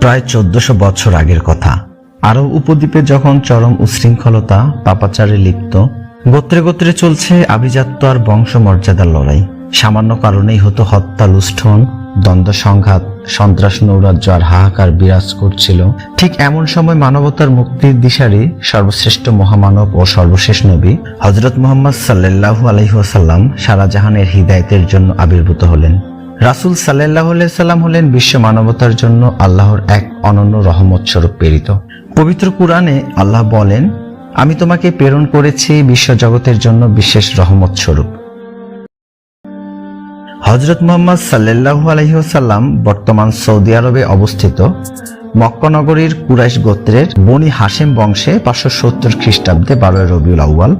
প্রায় চোদ্দশো বছর আগের কথা। আরব উপদ্বীপে যখন চরম উশৃঙ্খলতা, পাপাচারে লিপ্ত, গোত্রে গোত্রে চলছে আভিজাত্য আর বংশমর্যাদার লড়াই। সামান্য কারণেই হতো হত্যা লুষ্ঠন দ্বন্দ্ব, সংঘাত, সন্ত্রাস, নৌরাজ্য আর হাহাকার বিরাজ করছিল। ঠিক এমন সময় মানবতার মুক্তির দিশারি সর্বশ্রেষ্ঠ মহামানব ও সর্বশেষ নবী হজরত মোহাম্মদ সাল্লাল্লাহু আলহিহাসাল্লাম সারা জাহানের হৃদায়তের জন্য আবির্ভূত হলেন। রাসূল সাল্লাহ সাল্লাম হলেন বিশ্ব মানবতার জন্য আল্লাহর এক অনন্য রহমত স্বরূপ প্রেরিত। পবিত্র কুরআনে আল্লাহ বলেন, আমি তোমাকে প্রেরণ করেছি বিশ্বজগতের জন্য বিশেষ রহমত স্বরূপ। হজরত মোহাম্মদ সাল্লাল্লাহু আলহিহাসাল্লাম বর্তমান সৌদি আরবে অবস্থিত মক্কনগরীর কুরাইশ গোত্রের বনি হাসেম বংশে পাঁচশো সত্তর খ্রিস্টাব্দে বারোই রবিউল আউয়াল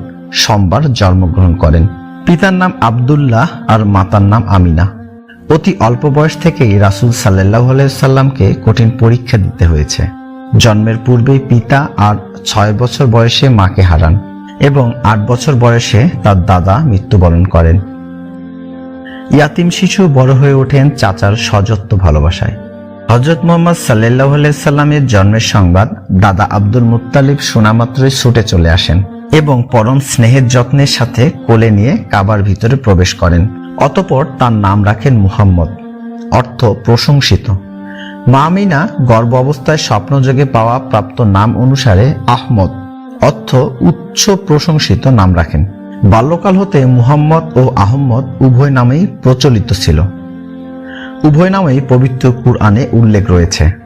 সোমবার জন্মগ্রহণ করেন। পিতার নাম আবদুল্লাহ আর মাতার নাম আমিনা। অতি অল্প বয়স থেকেই রাসূল সাল্লাহ সাল্লামকে কঠিন পরীক্ষা দিতে হয়েছে। জন্মের পূর্বেই পিতা আর ছয় বছর বয়সে মাকে হারান এবং আট বছর বয়সে তার দাদা মৃত্যুবরণ করেন। ইয়াতিম শিশু বড় হয়ে ওঠেন চাচার সযত্ন ভালোবাসায়। হজরত মোহাম্মদ সাল্লাহ সাল্লামের জন্মের সংবাদ দাদা আব্দুল মুত্তালিব শোনামাত্রই ছুটে চলে আসেন এবং পরম স্নেহের যত্নের সাথে কোলে নিয়ে কাবার ভিতরে প্রবেশ করেন। অতপর তার নাম রাখেন মুহাম্মদ, অর্থ প্রশংসিত। মামিনা গর্ভ অবস্থায় স্বপ্নযোগে পাওয়া প্রাপ্ত নাম অনুসারে আহমদ, অর্থ উচ্চ প্রশংসিত নাম রাখেন। বাল্যকাল হতে মুহাম্মদ ও আহম্মদ উভয় নামেই প্রচলিত ছিল। উভয় নামেই পবিত্র কুরআনে উল্লেখ রয়েছে।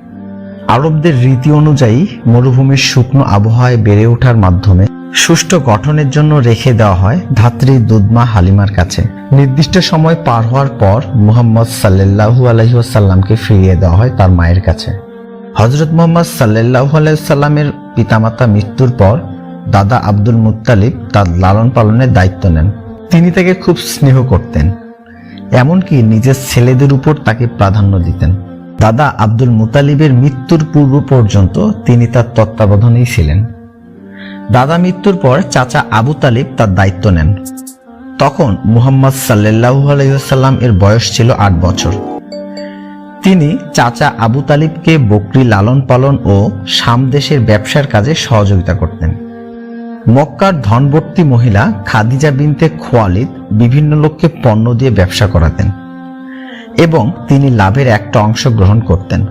আরবদের রীতি অনুযায়ী মরুভূমির শুকনো আবহাওয়ায় বেড়ে ওঠার মাধ্যমে সুষ্ঠু গঠনের জন্য রেখে দেওয়া হয় ধাত্রী দুধমা হালিমার কাছে। নির্দিষ্ট সময় পার হওয়ার পর মুহাম্মদ সাল্লাল্লাহু আলহিহাসাল্লামকে ফিরিয়ে দেওয়া হয় তার মায়ের কাছে। হজরত মোহাম্মদ সাল্লাল্লাহু আলাইসাল্লামের পিতামাতা মৃত্যুর পর দাদা আব্দুল মুত্তালিব তার লালন পালনের দায়িত্ব নেন। তিনি তাকে খুব স্নেহ করতেন। এমনকি নিজের ছেলেদের উপর তাকে প্রাধান্য দিতেন। দাদা আব্দুল মুতালিবের মৃত্যুর পূর্ব পর্যন্ত তিনি তার তত্ত্বাবধানেই ছিলেন। দাদা মৃত্যুর পর চাচা আবু তালিব তার দায়িত্ব নেন। তখন মুহাম্মদ সাল্লাল্লাহু আলাইসাল্লাম এর বয়স ছিল আট বছর। তিনি চাচা আবু তালিবকে বকরি লালন পালন ও সামদেশের ব্যবসার কাজে সহযোগিতা করতেন। মক্কার ধনবর্তী মহিলা খাদিজা বিনতে খোয়ালিদ বিভিন্ন লোককে পণ্য দিয়ে ব্যবসা করাতেন। এবং তিনি লাভের একটা অংশ গ্রহণ করতেন।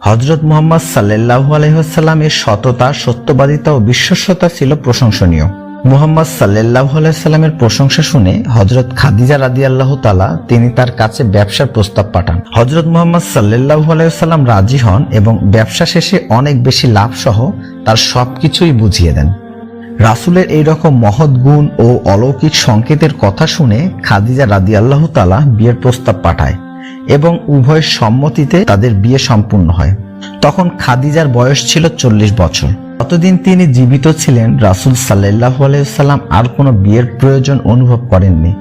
হজরত মোহাম্মদ সাল্লাহ আলহিহাল্লামের সততা, সত্যবাদিতা ও বিশ্বস্ততা ছিল প্রশংসনীয়। মুহাম্মদ সাল্লাহ আলাইসাল্লামের প্রশংসা শুনে হজরত খাদিজা রাদি আল্লাহ তালা তিনি তার কাছে ব্যবসার প্রস্তাব পাঠান। হজরত মোহাম্মদ সাল্লাহ আলাইসাল্লাম রাজি হন এবং ব্যবসা শেষে অনেক বেশি লাভ সহ তার সবকিছুই বুঝিয়ে দেন। রাসুলের এই রকম মহৎ গুণ ও অলৌকিক সংকেতের কথা শুনে খাদিজা রাদি আল্লাহ তালা বিয়ের প্রস্তাব পাঠায় এবং উভয় সম্মতিতে তাদের বিয়ে সম্পূর্ণ হয়। তখন খাদিজার বয়স ছিল চল্লিশ বছর। ততদিন তিনি জীবিত ছিলেন রাসুল সাল্লাহ আলাইসাল্লাম আর কোনো বিয়ের প্রয়োজন অনুভব করেননি।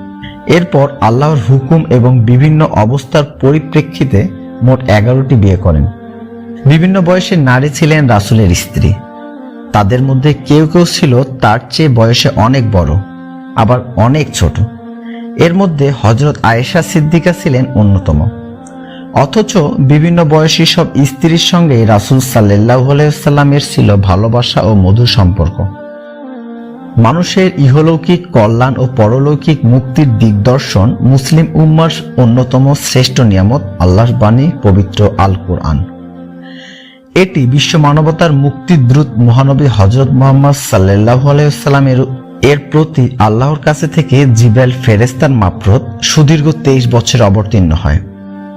এরপর আল্লাহর হুকুম এবং বিভিন্ন অবস্থার পরিপ্রেক্ষিতে মোট এগারোটি বিয়ে করেন। বিভিন্ন বয়সের নারী ছিলেন রাসুলের স্ত্রী। তাদের মধ্যে কেউ কেউ ছিল তার চেয়ে বয়সে অনেক বড়, আবার অনেক ছোট। এর মধ্যে হজরত আয়েশা সিদ্দিকা ছিলেন অন্যতম। অথচ বিভিন্ন বয়সী সব স্ত্রীর সঙ্গে রাসুল সাল্লাহ সাল্লামের ছিল ভালোবাসা ও মধুর সম্পর্ক। মানুষের ইহলৌকিক কল্যাণ ও পরলৌকিক মুক্তির দিগদর্শন মুসলিম উম্মার অন্যতম শ্রেষ্ঠ নিয়ামত আল্লাহর বাণী পবিত্র আল কোরআন এটি বিশ্ব মানবতার মুক্তিদ্রুত মহানবী হজরত মোহাম্মদ সাল্লাহ আলাইসাল্লামের এর প্রতি আল্লাহর কাছে থেকে জিব্রাইল ফেরেস্তার মাফরত সুদীর্ঘ তেইশ বছর অবতীর্ণ হয়।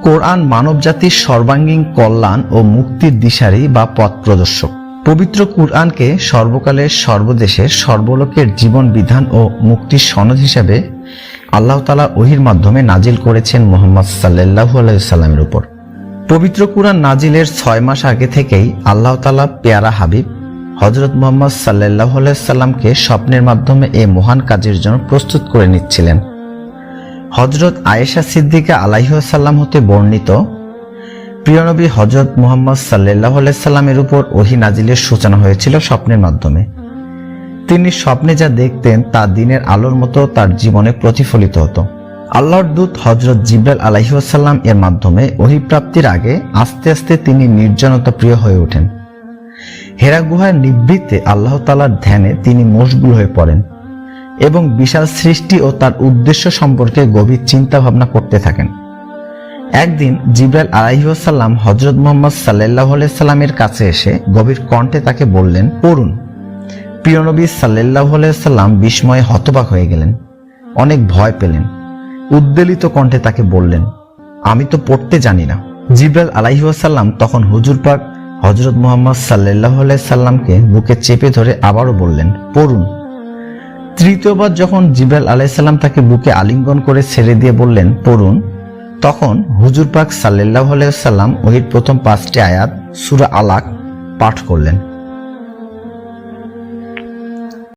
কোরআন মানবজাতির সর্বাঙ্গীন কল্যাণ ও মুক্তির দিশারি বা পথ প্রদর্শক। পবিত্র কুরআনকে সর্বকালের সর্বদেশের সর্বলোকের জীবন বিধান ও মুক্তির সনদ হিসাবে আল্লাহ তালা ওহির মাধ্যমে নাজিল করেছেন মোহাম্মদ সাল্লাহু আলাইসাল্লামের উপর। পবিত্র কুরআন নাজিলের ছয় মাস আগে থেকেই আল্লাহ তালা পেয়ারা হাবিব হজরত মোহাম্মদ সাল্লাহ সাল্লামকে স্বপ্নের মাধ্যমে এ মহান কাজের জন্য প্রস্তুত করে নিচ্ছিলেন। হজরত আয়েশা সিদ্দিকা আলাইসাল্লাম হতে বর্ণিত প্রিয়নবী হজরত মোহাম্মদ সাল্লাহ সাল্লামের উপর ওহি নাজিলের সূচনা হয়েছিল স্বপ্নের মাধ্যমে। তিনি স্বপ্নে যা দেখতেন তা দিনের আলোর মতো তার জীবনে প্রতিফলিত হতো। আল্লাহর দূত হজরত জিব্রাল আলাইসাল্লাম এর মাধ্যমে অহিপ্রাপ্তির আগে আস্তে আস্তে তিনি নির্জনতা প্রিয় হয়ে ওঠেন। হেরা গুহার নিবৃত্তে আল্লাহ তালার ধ্যানে তিনি মশগুল হয়ে পড়েন এবং বিশাল সৃষ্টি ও তার উদ্দেশ্য সম্পর্কে গভীর চিন্তা ভাবনা করতে থাকেন। একদিন জিব্রাইল আলাইসাল্লাম হজরত মোহাম্মদ সাল্লাহ সাল্লামের কাছে এসে গভীর কণ্ঠে তাকে বললেন, পড়ুন। প্রিয়নবী সাল্লাহ সাল্লাম বিস্ময়ে হতবাক হয়ে গেলেন, অনেক ভয় পেলেন। উদ্বেলিত কণ্ঠে তাকে বললেন, আমি তো পড়তে জানি না। জিব্রাইল আলাইসাল্লাম তখন হুজুর পাক হজরত মোহাম্মদ সাল্লাহ সাল্লামকে বুকে চেপে ধরে আবারও বললেন, পড়ুন। তৃতীয়বার যখন জিব্রাইল আলাইসাল্লাম তাকে বুকে আলিঙ্গন করে ছেড়ে দিয়ে বললেন, পড়ুন, তখন হুজুর পাক সাল্লাহ সাল্লাম ওহির প্রথম পাঁচটি আয়াত সুরা আলাক পাঠ করলেন।